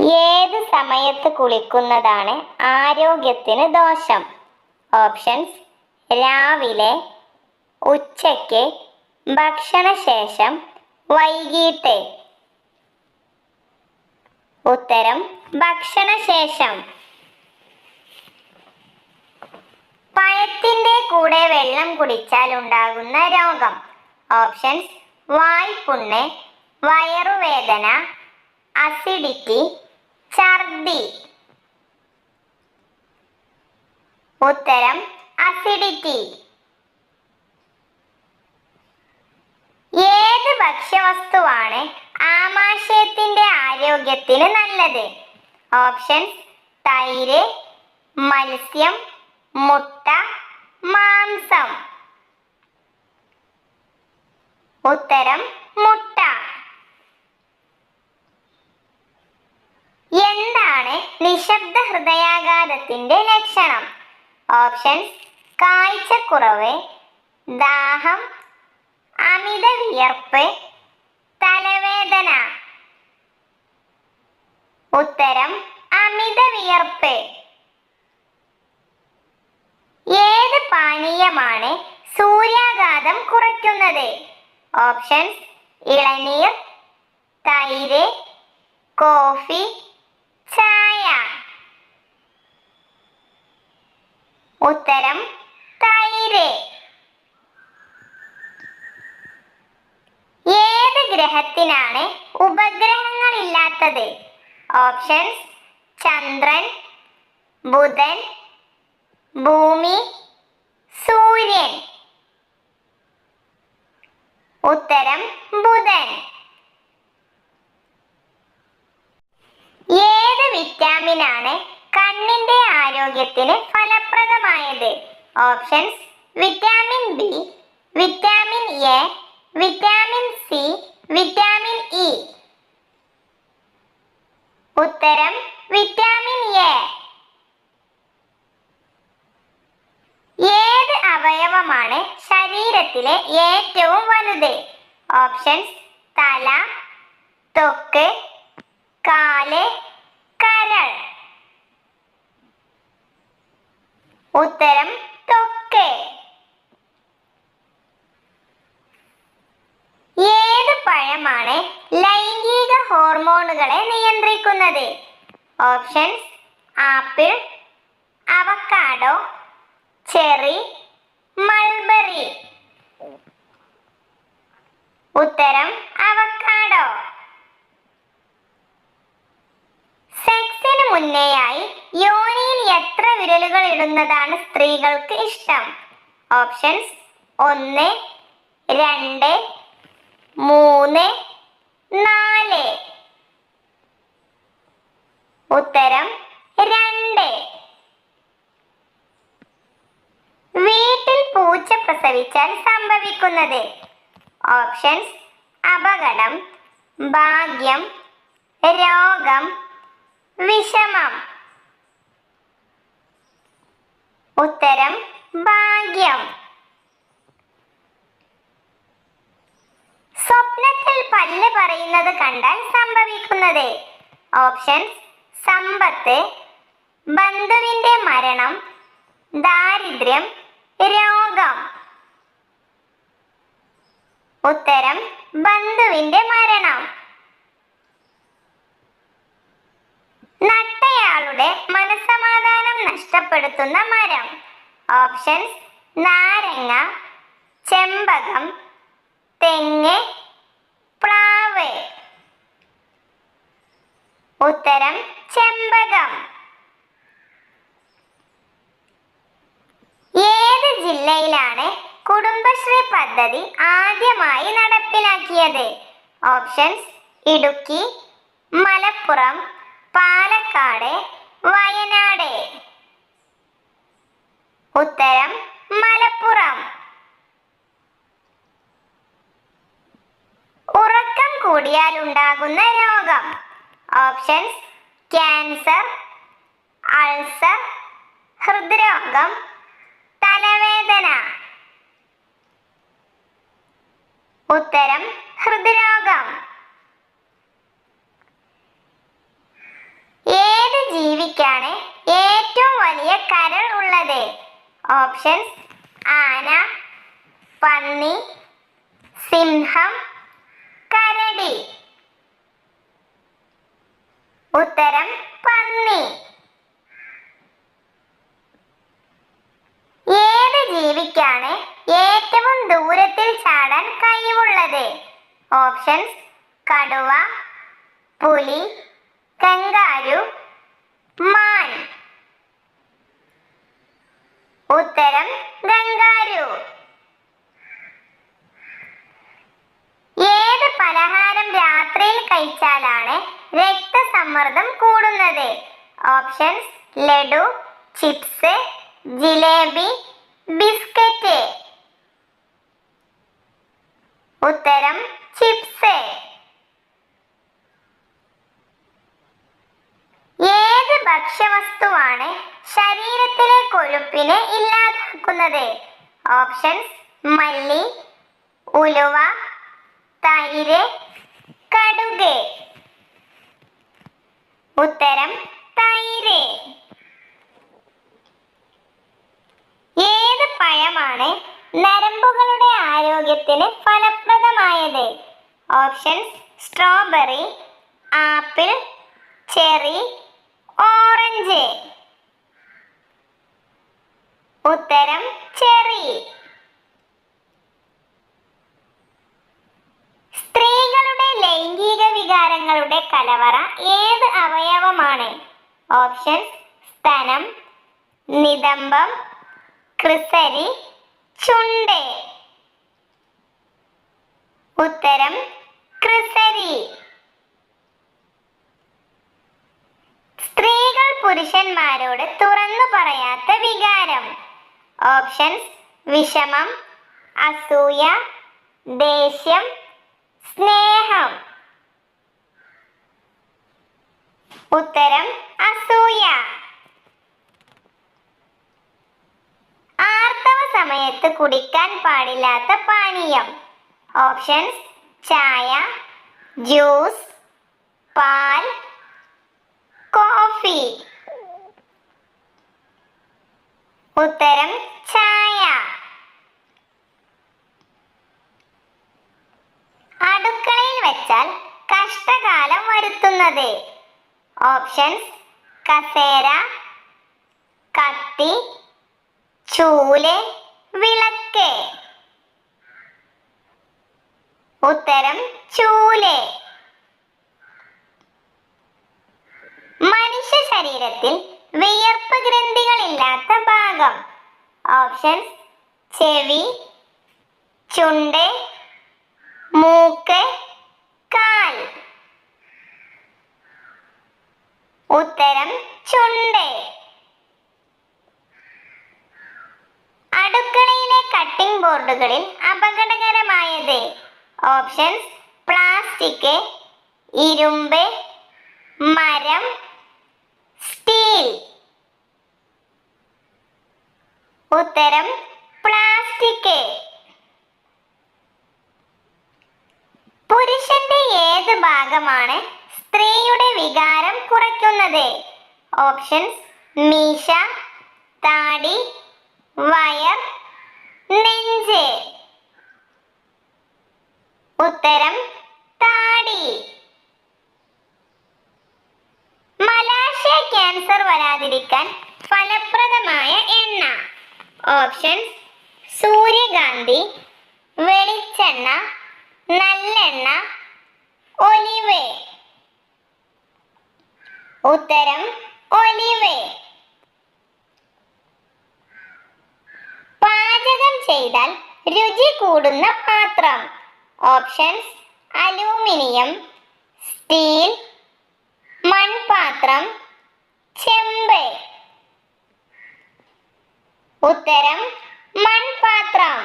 ഏത് സമയത്ത് കുളിക്കുന്നതാണ് ആരോഗ്യത്തിന് ദോഷം? ഓപ്ഷൻസ് രാവിലെ ഉച്ചയ്ക്ക് ഭക്ഷണശേഷം വൈകിട്ട്. ഉത്തരം ഭക്ഷണശേഷം. പഴത്തിന്റെ കൂടെ വെള്ളം കുടിച്ചാൽ ഉണ്ടാകുന്ന രോഗം. ഓപ്ഷൻസ് വായ്പുണ്ണ് വയറുവേദന അസിഡിറ്റി ഛർദി. ഉത്തരം അസിഡിറ്റി ഏത് ഭക്ഷ്യവസ്തുവാണ് ആമാശയത്തിന്റെ ആരോഗ്യത്തിന് നല്ലത്? ഓപ്ഷൻസ് തൈര് മത്സ്യം മുട്ട മാംസം. ഉത്തരം മുട്ട. നിശബ്ദ ഹൃദയാഘാതത്തിന്റെ ലക്ഷണം. ഓപ്ഷൻസ് കാഴ്ചക്കുറവ് ദാഹം അമിത വിയർപ്പ് തലവേദന. ഉത്തരം അമിത വിയർപ്പ് ഏത് പാനീയമാണ് സൂര്യാഘാതം കുറയ്ക്കുന്നത്? ഓപ്ഷൻസ് ഇളനീർ തൈര് കോഫി ചായ. ഉത്തരം തൈര്. ഏത് ഗ്രഹത്തിനാണ് ഉപഗ്രഹങ്ങൾ ഇല്ലാത്തത്? ഓപ്ഷൻസ് ചന്ദ്രൻ ബുധൻ ഭൂമി സൂര്യൻ. ഉത്തരം ബുധൻ. ഏത് വിറ്റാമിനാണ് കണ്ണിന്റെ ആരോഗ്യത്തിന് ഫലപ്രദമായത്. Options vitamin B vitamin A vitamin C vitamin E ഉത്തരം വിറ്റാമിൻ എ ഏത് അവയവമാണ് ശരീരത്തിലെ ഏറ്റവും വലുത്? ഓപ്ഷൻസ് തല തൊക്ക് കാൽ കരൾ. ഉത്തരം തൊക്കെ. ഏത് പഴമാണ് ലൈംഗിക ഹോർമോണുകളെ നിയന്ത്രിക്കുന്നത്? Options apple avocado cherry mulberry. ഉത്തരം അവക്കാഡോ. സെക്സിന് മുന്നേയായി യോനിയിൽ എത്ര വിരലുകൾ ഇടുന്നതാണ് സ്ത്രീകൾക്ക് ഇഷ്ടം? ഓപ്ഷൻസ് ഒന്ന് രണ്ട് മൂന്ന് നാല്. ഉത്തരം രണ്ട്. വീട്ടിൽ പൂച്ച പ്രസവിച്ചാൽ സംഭവിക്കുന്നത്? ഓപ്ഷൻസ് അപകടം ഭാഗ്യം രോഗം വിഷമം. ഉത്തരം ഭാഗ്യം. സ്വപ്നത്തിൽ പല്ല് പറയുന്നത് കണ്ടാൽ സംഭവിക്കുന്നത്. ഓപ്ഷൻസ് സമ്പത്ത് ബന്ധുവിന്റെ മരണം ദാരിദ്ര്യം രോഗം. ഉത്തരം ബന്ധുവിന്റെ മരണം. നഷ്ടപ്പെടുത്തുന്ന മരം. ഓപ്ഷൻസ് നാരങ്ങ ചെമ്പകം തെങ്ങ് പ്ലാവ്. ഉത്തരം ചെമ്പകം. ഏത് ജില്ലയിലാണ് കുടുംബശ്രീ പദ്ധതി ആദ്യമായി നടപ്പിലാക്കിയത്? ഓപ്ഷൻസ് ഇടുക്കി മലപ്പുറം പാലക്കാട് വയനാട്. ഉത്തരം മലപ്പുറം. ഉറക്കം കൂടിയാൽ ഉണ്ടാകുന്ന രോഗം. ഓപ്ഷൻസ് ക്യാൻസർ അൾസർ ഹൃദ്രോഗം തലവേദന. ഉത്തരം ഹൃദ്രോഗം. ഏത് ജീവിക്കാണ് ഏറ്റവും വലിയ കരൾ ഉള്ളത്? ഓപ്ഷൻസ് ആന പന്നി സിംഹം കരടി. ഉത്തരം പന്നി. ഏത് ജീവിക്കാണ് ഏറ്റവും ദൂരത്തിൽ ചാടാൻ കഴിവുള്ളത്? Options jalebi biscuit. ഉത്തരം ചിപ്സ്. ഏത് ഭക്ഷ്യവസ്തുവാണ് ശരീരത്തിലെ കൊഴുപ്പിനെ ഇല്ലാതാക്കുന്നത്? ഓപ്ഷൻസ് മല്ലി ഉലുവ തൈര് കടുക്. ഉത്തരം തൈര് ഏത് പഴമാണ്. നരമ്പുകളുടെ ആരോഗ്യത്തിന് ഫലപ്രദമായത്. Options strawberry apple cherry orange. ഉത്തരം ചെറി. സ്ത്രീകളുടെ ലൈംഗിക വികാരങ്ങളുടെ കലവറ ഏത് അവയവമാണ്? ഓപ്ഷൻസ് സ്തനം നിതംബം ക്രിസരി ചുണ്ട്. ഉത്തരം ക്രിസരി. സ്ത്രീകൾ പുരുഷന്മാരോട് തുറന്നു പറയാത്ത വികാരം. ഓപ്ഷൻസ് വിഷമം അസൂയ ദേഷ്യം സ്നേഹം. ഉത്തരം അസൂയ. ആർത്തവ സമയത്ത് കുടിക്കാൻ പാടില്ലാത്ത പാനീയം. ഓപ്ഷൻസ് ചായ ജ്യൂസ് പാൽ കോഫി ഉത്തരം ചായ. അടുക്കളയിൽ വെച്ചാൽ കഷ്ടകാലം വരുത്തുന്നത്. ഓപ്ഷൻസ് കസേര കത്തി ചൂൽ വിളക്ക്. ഉത്തരം ചൂൽ. മനുഷ്യ ശരീരത്തിൽ വിയർപ്പ് ഗ്രന്ഥികളില്ലാത്ത ഭാഗം. ഓപ്ഷൻസ് ചെവി ചുണ്ട് മൂക്ക് കാൽ. ഉത്തരം ചുണ്ട്. ബോർഡുകളിൽ അപകടകരമായത്. ഓപ്ഷൻസ് പ്ലാസ്റ്റിക് ഇരുമ്പ് മരം സ്റ്റീൽ ഉത്തരം പ്ലാസ്റ്റിക് പുരുഷന്റെ ഏത് ഭാഗമാണ് സ്ത്രീയുടെ വികാരം കുറയ്ക്കുന്നത്? ഓപ്ഷൻസ് മീശ താടി വയർ നെഞ്ച്. ഉത്തരം താടി. മലാശയ ക്യാൻസർ വരാതിരിക്കാൻ ഫലപ്രദമായ എണ്ണ. ഓപ്ഷൻസ് സൂര്യകാന്തി വെളിച്ചെണ്ണ നല്ലെണ്ണ ഒലിവ്. ഉത്തരം ഒലിവ്. ചെയ്താൽ രുചി കൂടുന്ന പാത്രം. ഓപ്ഷൻസ് അലൂമിനിയം സ്റ്റീൽ മൺപാത്രം ചെമ്പ്. ഉത്തരം മൺപാത്രം.